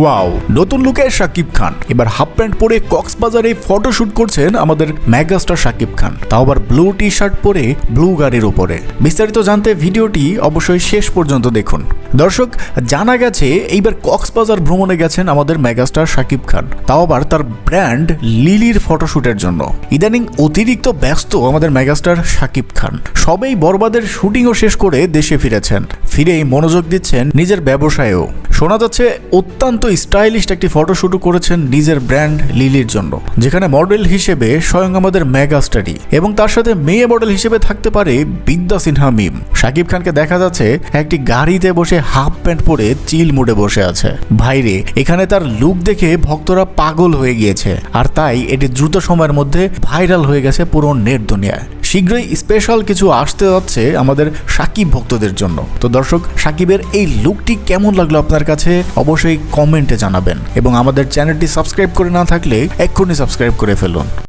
Wow নতুন লুকে শাকিব খান। এবার হাফ প্যান্ট পরে কক্সবাজারে ফটোশুট করছেন আমাদের মেগাস্টার শাকিব খান। তাও আবার ব্লু টি শার্ট পরে ব্লু গাড়ির উপরে। বিস্তারিত জানতে ভিডিওটি অবশ্যই শেষ পর্যন্ত দেখুন। দর্শক, জানা গেছে এইবার কক্সবাজার ভ্রমণে গেছেন আমাদের মেগাস্টার শাকিব খান। তাও আবার তার ব্র্যান্ড লিলির ফটোশুটের জন্য। ইদানিং অতিরিক্ত ব্যস্ত আমাদের মেগাস্টার শাকিব খান। সবেই বরবাদের শুটিংও শেষ করে দেশে ফিরেছেন। ফিরেই মনোযোগ দিচ্ছেন নিজের ব্যবসায়েও। শোনা যাচ্ছে, অত্যন্ত স্টাইলিশ একটি ফটোশুটও করেছেন নিজের ব্র্যান্ড লিলির জন্য। যেখানে মডেল হিসেবে স্বয়ং আমাদের মেগাস্টারই এবং তার সাথে মেয়ে মডেল হিসেবে থাকতে পারে বিদ্যা সিনহা মিম। শাকিব খানকে দেখা যাচ্ছে একটি গাড়িতে বসে হাফ প্যান্ট পরে চিল মুডে বসে আছে। ভাইরে, এখানে তার লুক দেখে ভক্তরা পাগল হয়ে গিয়েছে। আর তাই এটি দ্রুত সময়ের মধ্যে ভাইরাল হয়ে গেছে পুরো নেট দুনিয়ায়। শীঘ্রই স্পেশাল কিছু আসতে যাচ্ছে আমাদের সাকিব ভক্তদের জন্য। তো দর্শক, সাকিবের এই লুকটি কেমন লাগল আপনার কাছে অবশ্যই কমেন্টে জানাবেন। এবং আমাদের চ্যানেলটি সাবস্ক্রাইব করে না থাকলে এক্ষুনি সাবস্ক্রাইব করে ফেলুন।